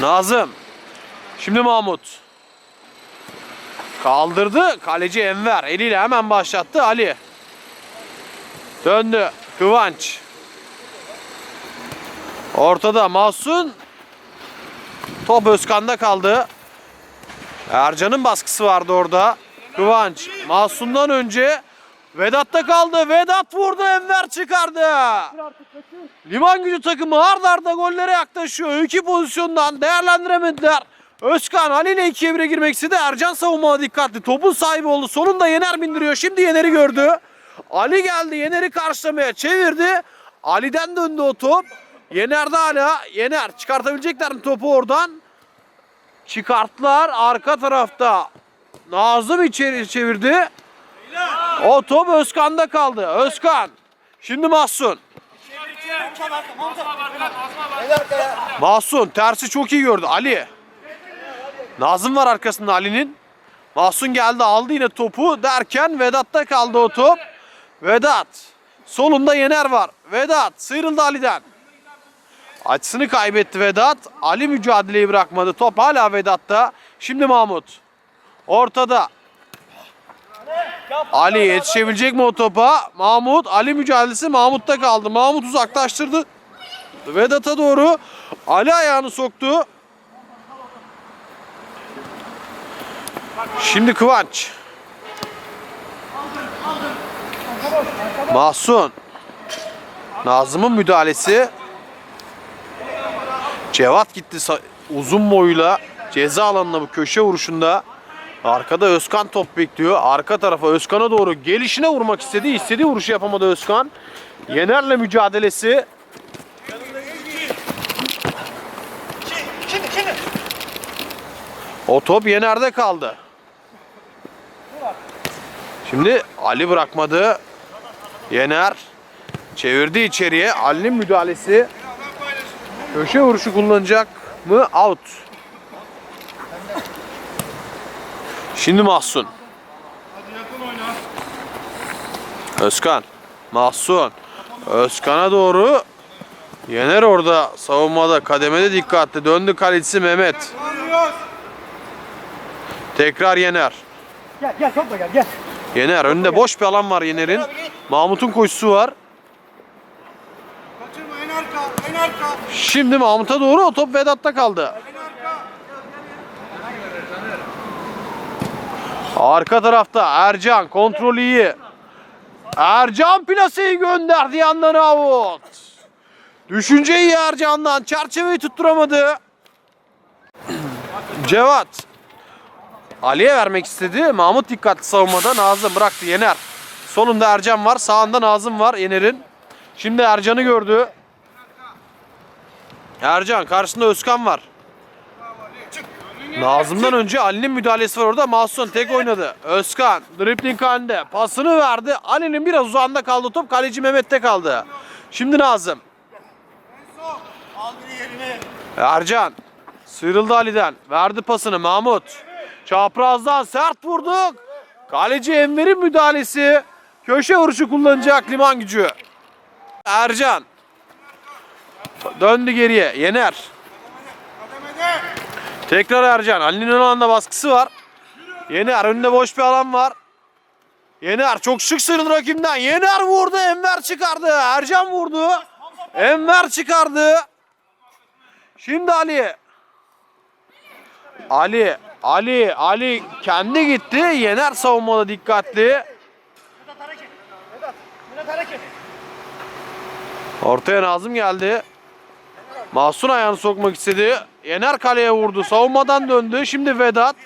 Nazım. Şimdi Mahmut. Kaldırdı. Kaleci Enver. Eliyle hemen başlattı Ali. Döndü. Kıvanç. Ortada Mahsun. Top Özkan'da kaldı. Ercan'ın baskısı vardı orada. Kıvanç. Mahsun'dan önce Vedat'ta kaldı. Vedat vurdu. Enver çıkardı. Liman gücü takımı ard arda gollere yaklaşıyor. İki pozisyondan değerlendiremediler. Özkan Ali ile 2'ye 1'e girmek istedi. Ercan savunmaya dikkatli. Topun sahibi oldu. Sonunda Yener bindiriyor. Şimdi Yener'i gördü. Ali geldi. Yener'i karşılamaya çevirdi. Ali'den döndü o top. Yener'de hala. Yener çıkartabilecekler mi topu oradan? Çıkarttılar. Arka tarafta Nazım içeri çevirdi. O top Özkan'da kaldı. Özkan. Şimdi Mahsun. Mahsun tersi çok iyi gördü. Ali. Nazım var arkasında Ali'nin. Mahsun geldi aldı yine topu derken Vedat'ta kaldı o top. Vedat. Solunda Yener var. Vedat sıyrıldı Ali'den. Açısını kaybetti Vedat. Ali mücadeleyi bırakmadı. Top hala Vedat'ta. Şimdi Mahmut. Ortada. Ali yetişebilecek mi o topa? Mahmut. Ali mücadelesi Mahmut'ta kaldı. Mahmut uzaklaştırdı. Vedat'a doğru. Ali ayağını soktu. Şimdi Kıvanç. Mahsun. Nazım'ın müdahalesi. Cevat gitti uzun boyuyla ceza alanına bu köşe vuruşunda. Arkada Özkan top bekliyor. Arka tarafa Özkan'a doğru gelişine vurmak istedi. İstediği vuruşu yapamadı Özkan. Yener'le mücadelesi. O top Yener'de kaldı. Şimdi Ali bırakmadı. Yener çevirdi içeriye. Ali'nin müdahalesi. Köşe vuruşu kullanacak mı? Out. Şimdi Mahsun. Özkan. Mahsun. Özkan'a doğru. Yener orada savunmada kademede dikkatli. Döndü kalecisi Mehmet. Tekrar Yener. Gel gel topla gel gel. Yener önünde boş bir alan var Yener'in. Mahmut'un koşusu var. Kaçırma en arka, en arka. Şimdi Mahmut'a doğru o top Vedat'ta kaldı. Arka tarafta Ercan kontrolü iyi. Ercan plaseyi gönderdi yandan avut. Düşünce iyi Ercan'dan. Çerçeveyi tutturamadı. Cevat. Ali'ye vermek istedi. Mahmut dikkatli savunmada. Nazım bıraktı Yener. Solunda Ercan var. Sağında Nazım var Yener'in. Şimdi Ercan'ı gördü. Ercan karşısında Özkan var. Nazım'dan önce Ali'nin müdahalesi var orada. Mahsun tek oynadı. Özkan dripling halinde pasını verdi. Ali'nin biraz uzağında kaldı top. Kaleci Mehmet'te kaldı. Şimdi Nazım. Ercan sıyrıldı Ali'den. Verdi pasını Mahmut. Çaprazdan sert vurduk. Kaleci Enver'in müdahalesi. Köşe vuruşu kullanacak liman gücü. Ercan. Döndü geriye. Yener. Tekrar Ercan. Ali'nin alanda baskısı var. Yener önünde boş bir alan var. Yener çok şık sıyrıldı rakimden. Yener vurdu. Enver çıkardı. Ercan vurdu. Enver çıkardı. Şimdi Ali. Ali. Ali. Ali kendi gitti. Yener savunmada dikkatli. Ortaya Nazım geldi. Mahsun ayağını sokmak istedi. Yener kaleye vurdu. Savunmadan döndü. Şimdi Vedat.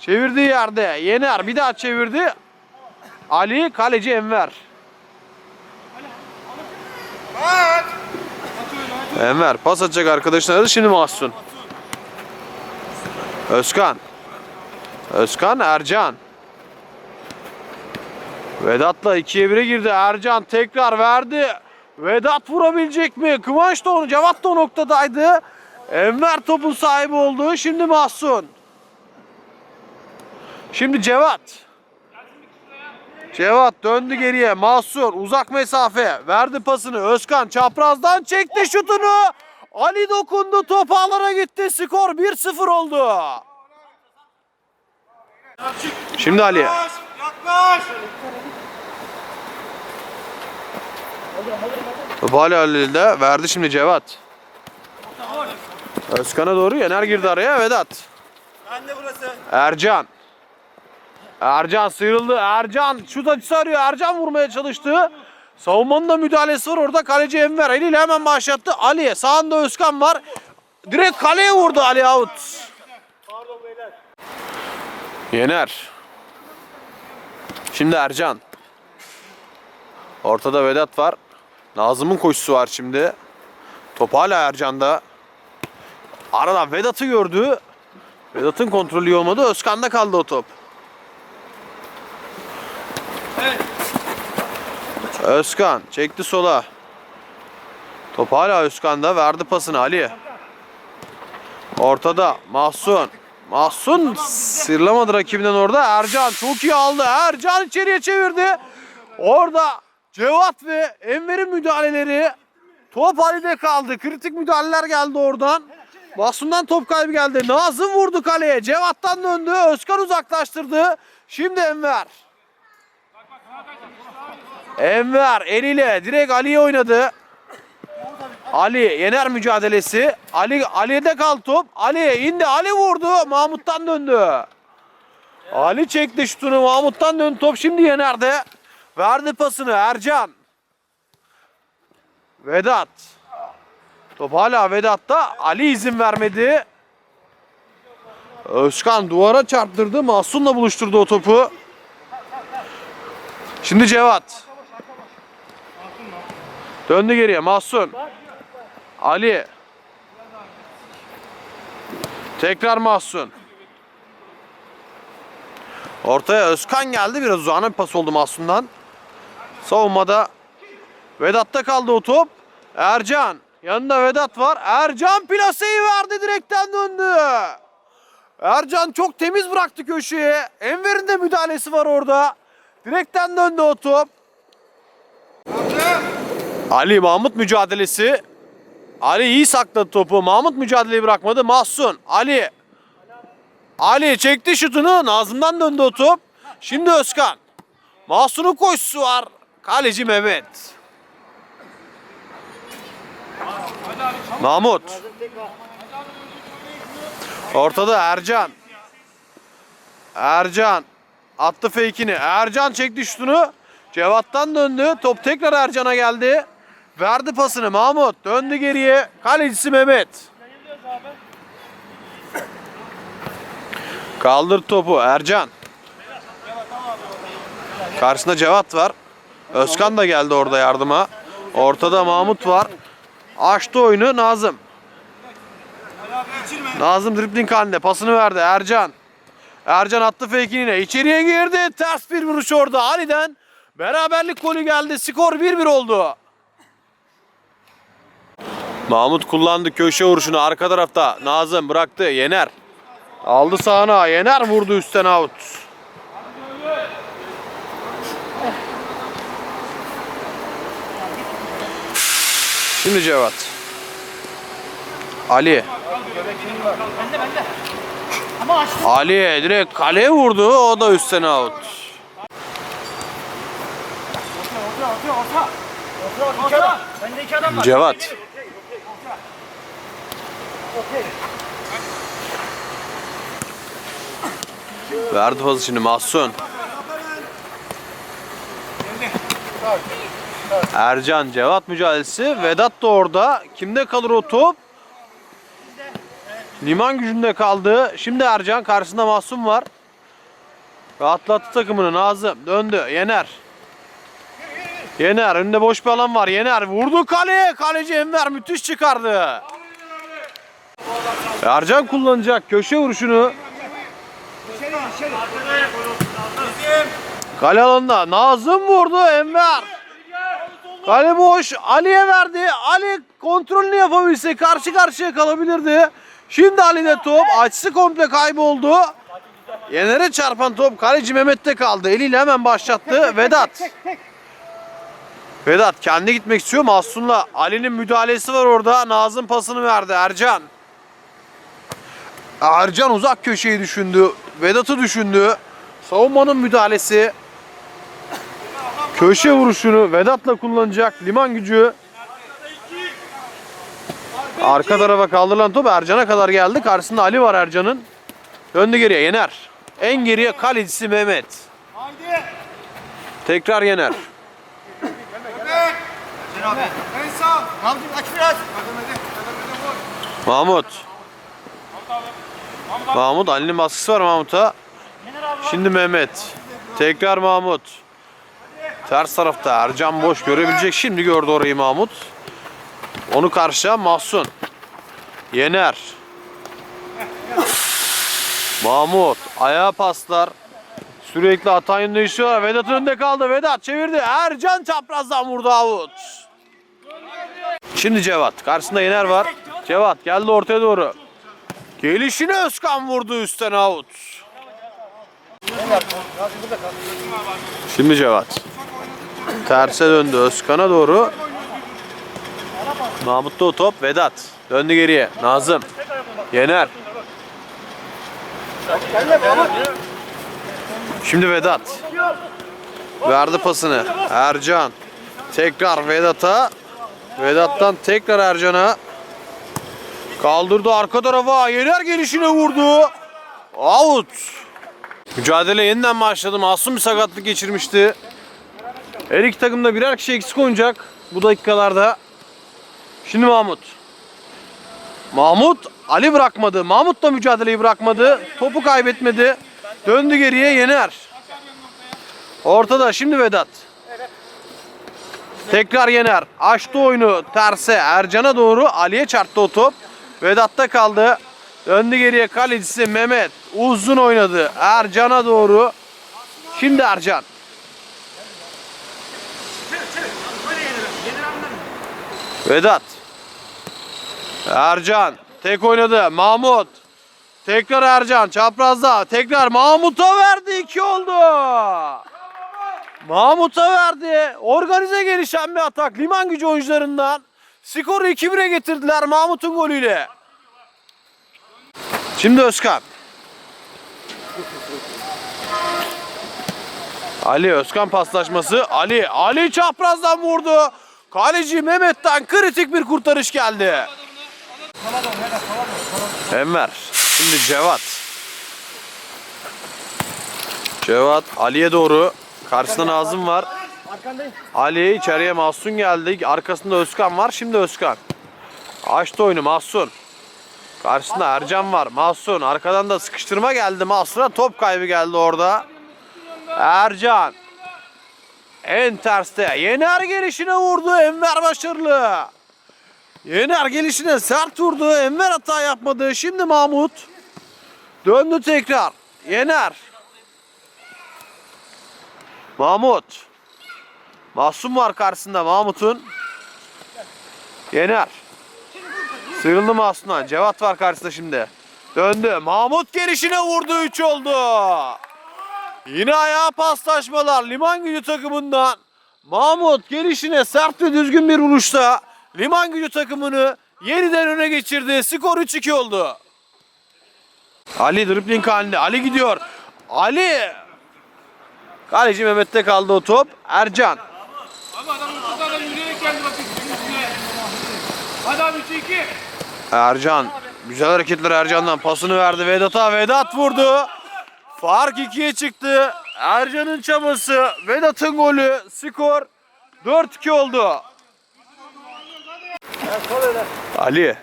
Çevirdiği yerde. Yener bir daha çevirdi. Ali kaleci Enver. Enver pas atacak arkadaşına. Şimdi Mahsun. Özkan. Özkan Ercan. Vedat'la 2'ye 1'e girdi. Ercan tekrar verdi. Vedat vurabilecek mi? Kıvanç da onu, Cevat da o noktadaydı. Enver topun sahibi oldu. Şimdi Mahsun. Şimdi Cevat. Cevat döndü geriye. Mahsun uzak mesafe. Verdi pasını. Özkan çaprazdan çekti şutunu. Ali dokundu top ağlara gitti. Skor 1-0 oldu. Şimdi Ali. Yaklaş. Yaklaş. Top hala. Verdi şimdi Cevat. Özkan'a doğru Yener girdi araya Vedat. Ben de burası. Ercan. Ercan sıyrıldı. Ercan şut açısı arıyor. Ercan vurmaya çalıştı. Savunmanın da müdahalesi var orada. Kaleci Enver eliyle hemen başlattı. Ali sağında Özkan var. Direkt kaleye vurdu Ali out. Yener. Şimdi Ercan. Ortada Vedat var. Nazım'ın koşusu var şimdi. Top hala Ercan'da. Aradan Vedat'ı gördü. Vedat'ın kontrolü iyi olmadı. Özkan'da kaldı o top. Özkan çekti sola. Top hala Özkan'da. Verdi pasını Ali. Ortada Mahsun. Mahsun sırlamadı rakibinden orada. Ercan çok iyi aldı. Ercan içeriye çevirdi. Orada Cevat ve Enver'in müdahaleleri top Ali'de kaldı. Kritik müdahaleler geldi oradan. Mahsun'dan top kaybı geldi. Nazım vurdu kaleye. Cevat'tan döndü. Özkan uzaklaştırdı. Şimdi Enver. Enver eliyle direkt Ali'ye oynadı. Ali yener mücadelesi. Ali Ali'de kal top. Ali indi. Ali vurdu. Mahmut'tan döndü. Ali çekti şutunu. Mahmut'tan döndü. Top şimdi Yener'de. Verdi pasını Ercan. Vedat. Top hala Vedat'ta. Ali izin vermedi. Özkan duvara çarptırdı. Mahsun'la buluşturdu o topu. Şimdi Cevat. Döndü geriye Mahsun. Ali. Tekrar Mahsun. Ortaya Özkan geldi. Biraz uzağına bir pas oldu Mahsun'dan. Savunmada Vedat'ta kaldı o top. Ercan. Yanında Vedat var. Ercan plaseyi verdi. Direkten döndü. Ercan çok temiz bıraktı köşeye. Enver'in de müdahalesi var orada. Direkten döndü o top. Ali Mahmut mücadelesi. Ali iyi sakladı topu. Mahmut mücadeleyi bırakmadı. Mahsun. Ali. Ali çekti şutunu. Nazım'dan döndü o top. Şimdi Özkan. Mahsun'un koşusu var. Kaleci Mehmet. Mahmut. Ortada Ercan. Ercan. Attı fake'ini. Ercan çekti şutunu. Cevat'tan döndü. Top tekrar Ercan'a geldi. Verdi pasını Mahmut. Döndü geriye. Kalecisi Mehmet. Kaldır topu Ercan. Karşısında Cevat var. Özkan da geldi orada yardıma. Ortada Mahmut var. Açtı oyunu Nazım. Nazım dribling halinde pasını verdi Ercan. Ercan attı fake'ini yine. İçeriye girdi. Ters bir vuruş orada. Ali'den beraberlik golü geldi. Skor 1-1 oldu. Mahmut kullandı köşe vuruşunu arka tarafta. Nazım bıraktı. Yener. Aldı sağına. Yener vurdu üstten out. Şimdi Cevat. Ali. Ali direkt kaleye vurdu. O da üstten out. Cevat. Verdi pası şimdi Mahsun. Ercan Cevat mücadelesi. Vedat da orada. Kimde kalır o top? Liman gücünde kaldı. Şimdi Ercan karşısında Mahsun var. Rahatlattı takımını Nazım. Döndü. Yener. Yener önünde boş bir alan var. Yener vurdu kaleye. Kaleci Enver müthiş çıkardı. Ercan kullanacak köşe vuruşunu. Kale alanında Nazım vurdu Enver. Kale boş. Ali'ye verdi. Ali kontrolünü yapabilse karşı karşıya kalabilirdi. Şimdi Ali'de top. Açısı komple kayboldu. Yener'e çarpan top kaleci Mehmet'te kaldı. Eliyle hemen başlattı. Vedat. Vedat kendi gitmek istiyor. Mahsun'la Ali'nin müdahalesi var orada. Nazım pasını verdi Ercan. Ercan uzak köşeyi düşündü. Vedat'ı düşündü. Savunmanın müdahalesi. Köşe vuruşunu Vedat'la kullanacak. Liman gücü. Arka tarafa kaldırılan top Ercan'a kadar geldi. Karşısında Ali var Ercan'ın. Döndü geriye Yener. En geriye kalecisi Mehmet. Tekrar Yener. Mahmut. Mahmut Ali'nin baskısı var Mahmut'a. Şimdi Mehmet. Tekrar Mahmut. Ters tarafta Ercan boş görebilecek. Şimdi gördü orayı Mahmut. Onu karşıya Mahsun. Yener. Mahmut. Ayağa paslar. Sürekli hata yönünde işiyorlar. Vedat önde kaldı. Vedat çevirdi. Ercan çaprazdan vurdu avut. Şimdi Cevat. Karşısında Yener var. Cevat geldi ortaya doğru. Gelişine Özkan vurdu üstten out. Şimdi Cevat. Terse döndü Özkan'a doğru. Mahmut'ta o top. Vedat. Döndü geriye. Nazım. Yener. Şimdi Vedat. Verdi pasını. Ercan. Tekrar Vedat'a. Vedat'tan tekrar Ercan'a. Kaldırdı arka tarafa. Yener gelişine vurdu. Out. Mücadele yeniden başladı. Masum bir sakatlık geçirmişti. Her iki takım da birer kişi eksik oynayacak bu dakikalarda. Şimdi Mahmut. Mahmut Ali bırakmadı. Mahmut da mücadeleyi bırakmadı. Topu kaybetmedi. Döndü geriye Yener. Ortada şimdi Vedat. Tekrar Yener. Açtı oyunu terse Ercan'a doğru. Ali'ye çarptı o top. Vedat'ta kaldı. Döndü geriye kalecisi Mehmet. Uzun oynadı. Ercan'a doğru. Şimdi Ercan. Vedat. Ercan. Tek oynadı. Mahmut. Tekrar Ercan. Çaprazda. Tekrar Mahmut'a verdi. iki oldu. Mahmut'a verdi. Organize gelişen bir atak. Liman gücü oyuncularından. Skoru 2-1'e getirdiler Mahmut'un golüyle. Şimdi Özkan. Ali Özkan paslaşması. Ali. Ali çaprazdan vurdu. Kaleci Mehmet'ten kritik bir kurtarış geldi. Enver. Şimdi Cevat. Cevat Ali'ye doğru. Karşısında Nazım var. Ali içeriye Mahsun geldi. Arkasında Özkan var. Şimdi Özkan. Açtı oyunu Mahsun. Karşısında Ercan var. Mahsun. Arkadan da sıkıştırma geldi. Mahsun'a top kaybı geldi orada. Ercan. En terste. Yener gelişine vurdu. Enver başarılı. Yener gelişine sert vurdu. Enver hata yapmadı. Şimdi Mahmut. Döndü tekrar. Yener. Mahmut. Mahsun var karşısında Mahmut'un. Yener. Sıyrıldı Mahsun'dan. Cevat var karşısında şimdi. Döndü. Mahmut gelişine vurdu. 3 oldu. Yine ayağa paslaşmalar. Liman gücü takımından. Mahmut gelişine sert ve düzgün bir vuruşta Liman gücü takımını yeniden öne geçirdi. Skor 3-2 oldu. Ali dribling halinde. Ali gidiyor. Ali Kaleci Mehmet'te kaldı o top. Ercan. Ama adam ortadan yürüyerek geldi bakın. üstüne. Hadi abi 3-2. Ercan. Güzel hareketler Ercan'dan. Pasını verdi Vedat'a. Vedat vurdu. Fark ikiye çıktı. Ercan'ın çabası. Vedat'ın golü. Skor 4-2 oldu. Ali.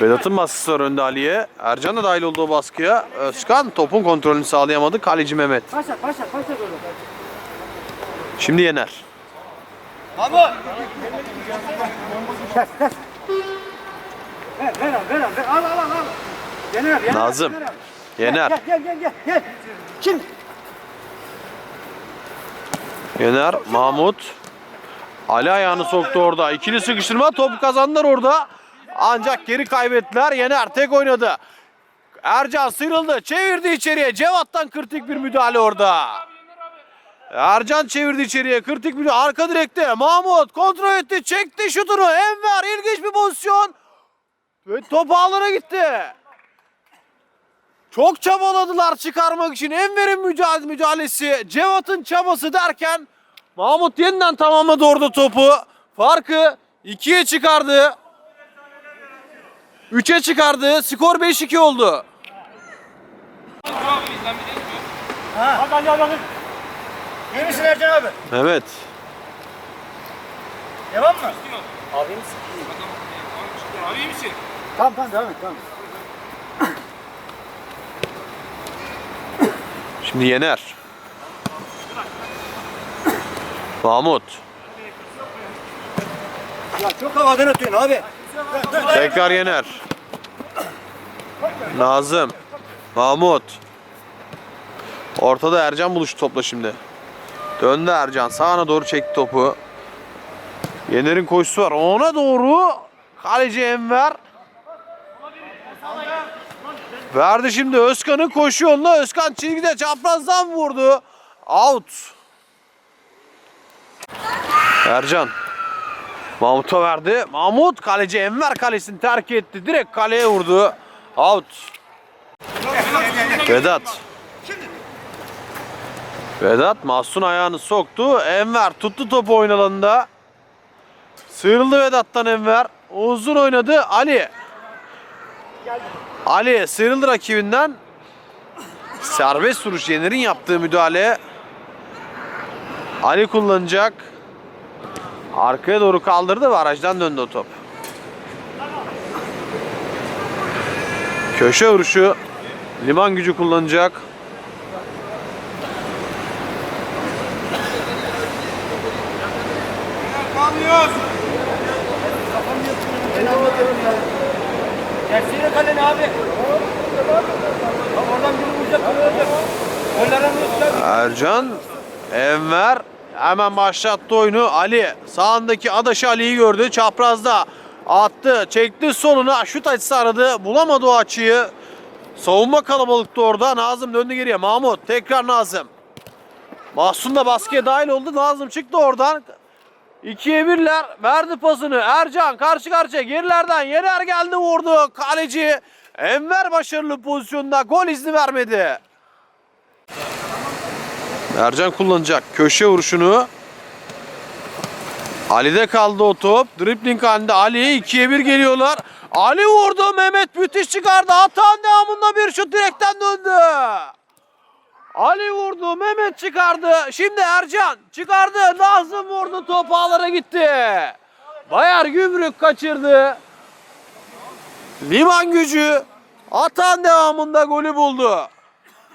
Vedat'ın baskısı var önde Ali'ye. Ercan da dahil olduğu baskıya. Özkan topun kontrolünü sağlayamadı. Kaleci Mehmet. Paşa paşa böyle. Şimdi Yener. Mahmut. Ver ver al ver al ver. Al al al. al. Yener yener. Nazım. yener. Yener. Gel gel gel gel. gel. Şimdi. Yener, Mahmut. Ali ayağını soktu orada. İkili sıkıştırma topu kazandılar orada. Ancak geri kaybettiler. Yener tek oynadı. Ercan sıyrıldı. Çevirdi içeriye. Cevat'tan kritik bir müdahale orada. Ercan çevirdi içeriye. Kritik bir arka direkte. Mahmut kontrol etti. Çekti şutunu. Enver ilginç bir pozisyon. Ve top ağlara gitti. Çok çabaladılar çıkarmak için. Enver'in mücadele mücadelesi. Cevat'ın çabası derken Mahmut yeniden tamamladı orada topu. Farkı 2'ye çıkardı. 3'e çıkardı. Skor 5-2 oldu. Hadi hadi hadi. hadi. İyi misin Ercan abi? Evet. Devam mı? Abi iyi misin? Tamam tamam devam et tamam. Şimdi Yener. Mahmut. Ya çok havadan atıyorsun abi. Tekrar Yener. Nazım. Mahmut. Ortada Ercan buluştu topla şimdi. Döndü Ercan. Sağına doğru çekti topu. Yener'in koşusu var. Ona doğru kaleci Enver. Verdi şimdi Özkan'ın koşu yoluna. Özkan çizgide çaprazdan vurdu. Out. Ercan. Mahmut'a verdi. Mahmut kaleci Enver kalesini terk etti. Direkt kaleye vurdu. Out. Vedat. Vedat Mahsun ayağını soktu. Enver tuttu topu oyun alanında. Sıyrıldı Vedat'tan Enver. Uzun oynadı. Ali. Ali sıyrıldı rakibinden. Serbest vuruş Yener'in yaptığı müdahale. Ali kullanacak. Arkaya doğru kaldırdı ve aracdan döndü o top. Köşe vuruşu. Liman gücü kullanacak. Kalmıyoruz. Ercan, Enver hemen başlattı oyunu. Ali sağındaki Adaşı Ali'yi gördü. Çaprazda attı, çekti soluna. Şut açısı aradı. Bulamadı o açıyı. Savunma kalabalıktı orada. Nazım döndü geriye. Mahmut tekrar Nazım. Mahsun da baskıya dahil oldu. Nazım çıktı oradan. 2'ye 1'ler verdi pasını. Ercan karşı karşıya gerilerden Yener geldi vurdu. Kaleci Enver başarılı pozisyonda gol izni vermedi. Ercan kullanacak köşe vuruşunu. Ali'de kaldı o top. Dribbling halinde Ali 2'ye 1 geliyorlar. Ali vurdu. Mehmet müthiş çıkardı. Hatan devamında bir şut direkten döndü. Ali vurdu. Mehmet çıkardı. Şimdi Ercan çıkardı. Nazım vurdu. Top ağlara gitti. Bayar Gümrük kaçırdı. Liman gücü Atan devamında golü buldu.